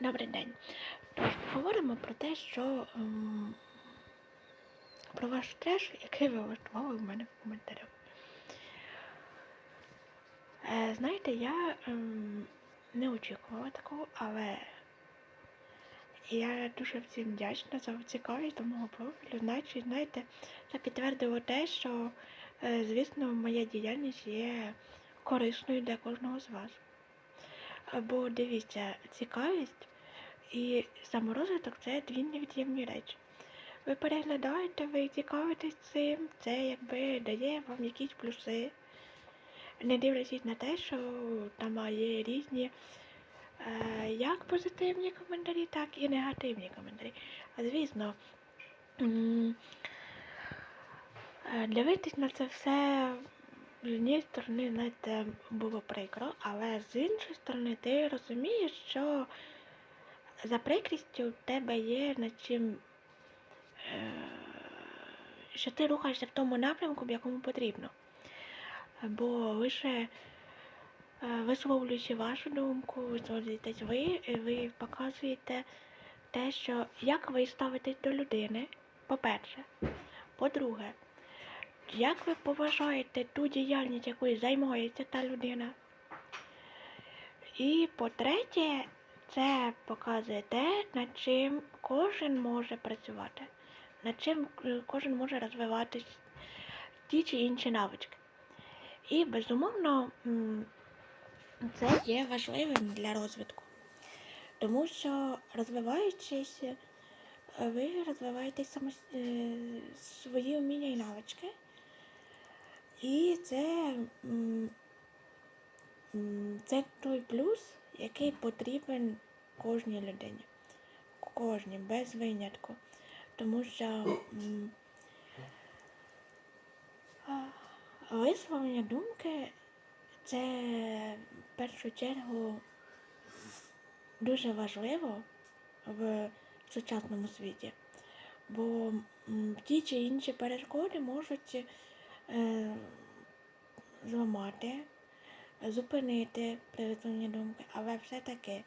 Добрий день. Тож поговоримо про те, що ем, про ваш треш, який ви влаштували в мене в коментарях. Е, знаєте, я ем, не очікувала такого, але я дуже всім вдячна за цікавість до мого профілю. Значить, знаєте, це підтвердило те, що, е, звісно, моя діяльність є корисною для кожного з вас. Бо дивіться, цікавість і саморозвиток це дві невід'ємні речі. Ви переглядаєте, ви цікавитесь цим, це якби дає вам якісь плюси. Не дивлячись на те, що там є різні е, як позитивні коментарі, так і негативні коментарі. А звісно, е, дивитись на це все з однієї сторони, знаєте, було прикро, але з іншої сторони, ти розумієш, що за прикрістю в тебе є над чим, е, що ти рухаєшся в тому напрямку, в якому потрібно. Бо лише е, висловлюючи вашу думку, висловлюєтесь ви, ви показуєте те, що як ви ставитесь до людини, по-перше. По-друге, як ви поважаєте ту діяльність, якою займається та людина. І по-третє, це показує те, над чим кожен може працювати, над чим е, кожен може розвивати ті чи інші навички. І безумовно це є важливим для розвитку. Тому що розвиваючись, е, ви розвиваєте е, свої вміння і навички. І це, це той плюс, який потрібен кожній людині. Кожній, без винятку. Тому що висловлення думки це в першу чергу дуже важливо в сучасному світі. Бо ті чи інші перешкоди можуть е, зламати, зупинити при думки, але все-таки,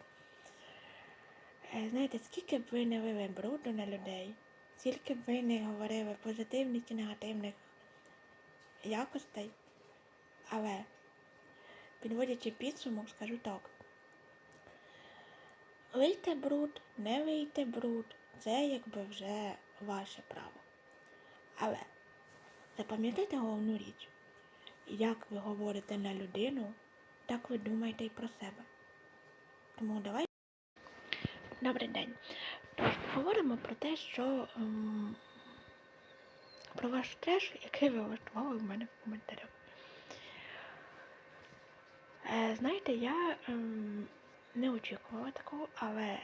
знаєте, скільки б ви не вели бруду на людей, скільки б ви не говорили позитивних чи негативних якостей, але підводячи підсумок, скажу так. Вийте бруд, не вийте бруд, це якби вже ваше право. Але запам'ятайте головну річ. Як ви говорите на людину, так ви думаєте і про себе. Тому давай. Добрий день. Тож поговоримо про те, що ем, про ваш треш, який ви влаштували в мене в коментарях. Е, знаєте, я ем, не очікувала такого, але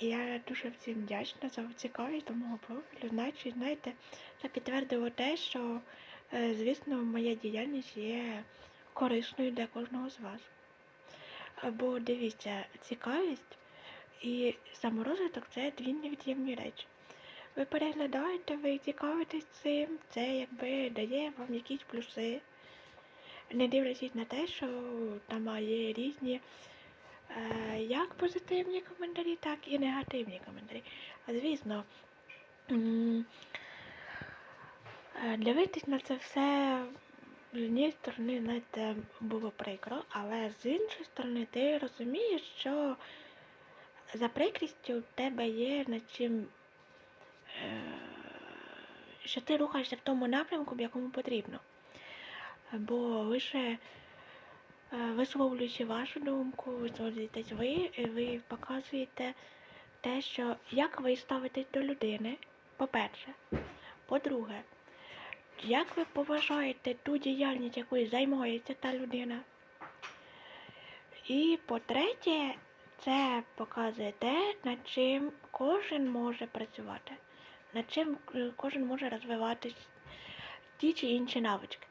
я дуже всім вдячна за цікавість до мого профілю. Значить, знаєте, це підтвердило те, що, звісно, моя діяльність є корисною для кожного з вас. Е, Бо дивіться, цікавість і саморозвиток це дві невід'ємні речі. Ви переглядаєте, ви цікавитесь цим, це якби дає вам якісь плюси. Не дивлячись на те, що там є різні е, як позитивні коментарі, так і негативні коментарі. А звісно, е, дивитись на це все з однієї сторони, знаєте, було прикро, але з іншої сторони, ти розумієш, що за прикрістю в тебе є над чим, е, що ти рухаєшся в тому напрямку, в якому потрібно. Бо лише е, висловлюючи вашу думку, висловлюєтесь ви, ви показуєте те, що як ви ставитесь до людини, по-перше. По-друге, як ви поважаєте ту діяльність, якою займається та людина. І по-третє, це показує те, над чим кожен може працювати, над чим е, кожен може розвивати ті чи інші навички.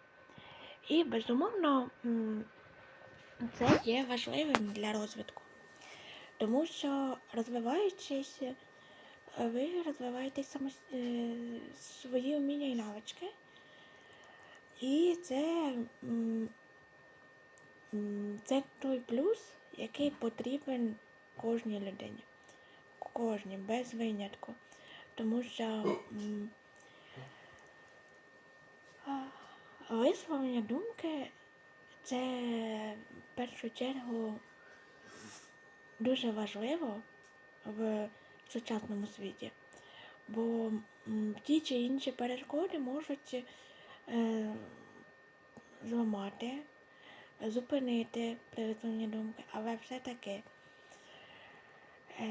І безумовно це є важливим для розвитку. Тому що розвиваючись, ви розвиваєте само, е, свої вміння і навички. І це, це той плюс, який потрібен кожній людині. Кожній, без винятку. Тому що висловлення думки це в першу чергу дуже важливо в сучасному світі. Бо ті чи інші перешкоди можуть зламати, зупинити при висловленні думки, але все-таки,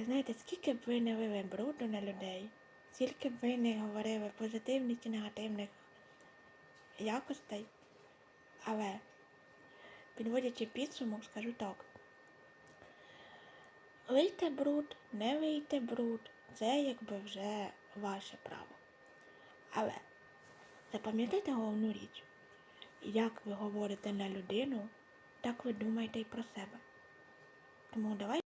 знаєте, скільки б ви не вели бруду на людей, скільки б ви не говорили позитивних чи негативних якостей, але підводячи підсумок, скажу так. Лийте бруд, не лийте бруд, це якби вже ваше право. Але запам'ятайте головну річ. Як ви говорите на людину, так ви думаєте і про себе. Тому давайте.